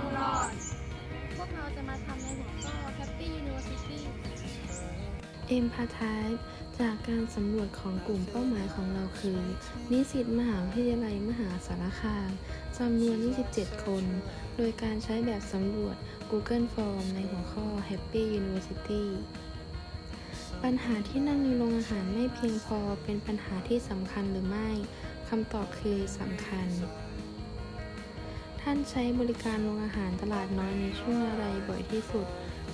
องรอด พวกเราจะมาทำในหัวข้อ Happy University Empathize จากการสำรวจของกลุ่มเป้าหมายของเราคือ นิสิตมหาวิทยาลัยมหาสารคามจำนวน 27 คน โดยการใช้แบบสำรวจ Google Form ในหัวข้อ Happy University ปัญหาที่นั่งในโรงอาหารไม่เพียงพอเป็นปัญหาที่สำคัญหรือไม่ คำตอบคือสำคัญ ท่านใช้บริการโรงอาหารตลาดน้อยในช่วงอะไรบ่อยที่สุด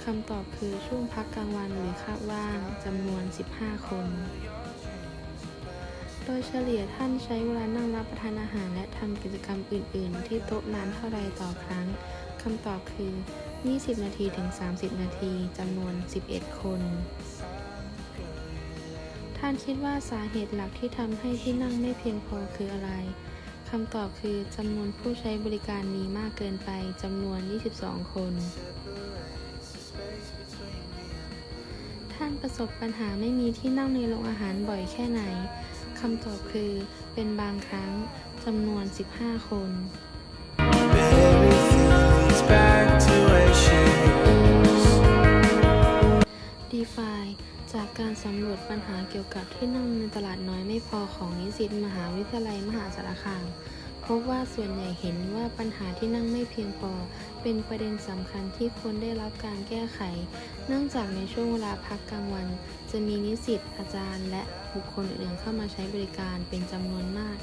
คำตอบคือช่วงพักกลางวันหรือคาบว่างจำนวน 15 คน โดยเฉลี่ยท่านใช้เวลานั่งรับประทานอาหารและทำกิจกรรมอื่น ๆ ที่โต๊ะนานเท่าไรต่อครั้ง คำตอบคือ 20 นาทีถึง 30 นาทีจำนวน 11 คน ท่านคิดว่าสาเหตุหลักที่ทำให้ที่นั่งไม่เพียงพอคืออะไร คำตอบคือจำนวนผู้ใช้บริการมีมากเกินไปจำนวน 22 คน ท่านประสบปัญหาไม่มีที่นั่งในโรงอาหารบ่อยแค่ไหนคำตอบคือเป็นบางครั้งจำนวน 15 คน everything leads back to จากการสำรวจปัญหาเกี่ยวกับที่นั่งในตลาดน้อยไม่พอของนิสิตมหาวิทยาลัยมหาสารคาม พบว่าส่วนใหญ่เห็นว่าปัญหาที่นั่งไม่เพียงพอ เป็นประเด็นสำคัญที่ควรได้รับการแก้ไข เนื่องจากในช่วงเวลาพักกลางวัน จะมีนิสิตอาจารย์ และบุคคลอื่นๆเข้ามาใช้บริการเป็นจำนวนมาก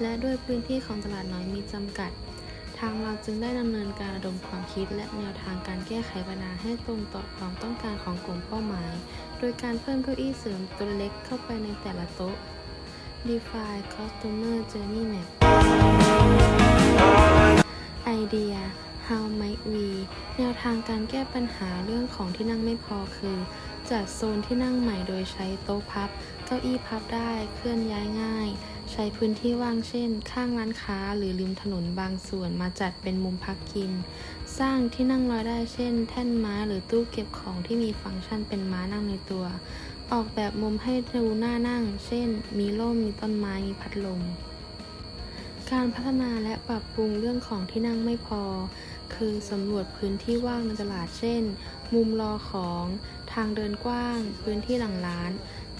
และด้วยพื้นที่ของตลาดน้อยมีจำกัดทางเราจึงได้ดำเนินการระดมความคิดและแนวทางการแก้ไขปัญหาให้ตรงต่อความต้องการของกลุ่มเป้าหมาย โดยการเพิ่มเก้าอี้เสริมตัวเล็กเข้าไปในแต่ละโต๊ะ Define Customer Journey Map ไอเดีย How might we แนวทางการแก้ปัญหาเรื่องของที่นั่งไม่พอคือ จัดโซนที่นั่งใหม่โดยใช้โต๊ะพับ เก้าอี้พับได้ เคลื่อนย้ายง่าย ใช้พื้นที่ว่างเช่น ข้างร้านค้าหรือริมถนนบางส่วนมาจัดเป็นมุมพักกิน สร้างที่นั่งลอยได้เช่น แท่นไม้หรือตู้เก็บของที่มีฟังก์ชันเป็นม้านั่งในตัว ออกแบบมุมให้ดูน่านั่ง เช่น มีร่มมีต้นไม้มีพัดลมการพัฒนาและปรับปรุงเรื่องของที่นั่งไม่พอ คือสำรวจพื้นที่ว่างในตลาดเช่น มุมรอของ ทางเดินกว้าง พื้นที่หลังร้าน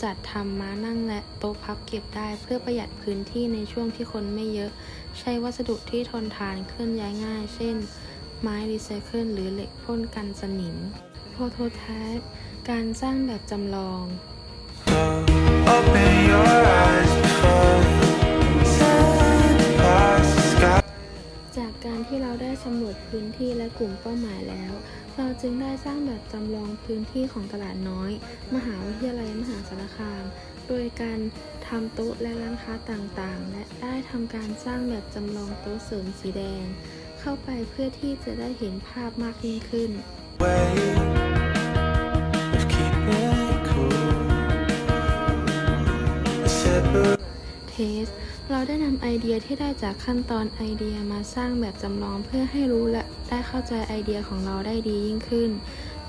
จัดทำม้านั่งและโต๊ะพับเก็บได้เพื่อประหยัดพื้นที่ในช่วงที่คนไม่เยอะ ใช้วัสดุที่ทนทานเคลื่อนย้ายง่าย เช่น ไม้รีไซเคิลหรือเหล็กพ่นกันสนิมโ o โตไทป์การสร้างแบบจำลอง Open your eyes before ที่เราได้สำรวจพื้นที่และกลุ่มเป้าหมายแล้ว เราจึงได้สร้างแบบจำลองพื้นที่ของตลาดน้อย มหาวิทยาลัยมหาสารคาม โดยการทำโต๊ะและร้านค้าต่างๆ และได้ทำการสร้างแบบจำลองโต๊ะเสริมสีแดง เข้าไปเพื่อที่จะได้เห็นภาพมากยิ่งขึ้น Way of keeping it cool. A separate เทส เราได้นำไอเดียที่ได้จากขั้นตอนไอเดียมาสร้างแบบจำลองเพื่อให้รู้และได้เข้าใจไอเดียของเราได้ดียิ่งขึ้น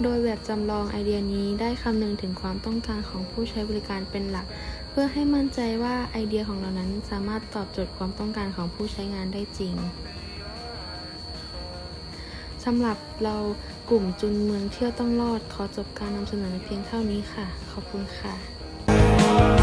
โดยแบบจำลองไอเดียนี้ได้คำนึงถึงความต้องการของผู้ใช้บริการเป็นหลัก เพื่อให้มั่นใจว่าไอเดียของเรานั้นสามารถตอบโจทย์ความต้องการของผู้ใช้งานได้จริงสำหรับเรากลุ่มจุนเมืองเที่ยวต้องรอด ขอจบการนำเสนอเพียงเท่านี้ค่ะ ขอบคุณค่ะ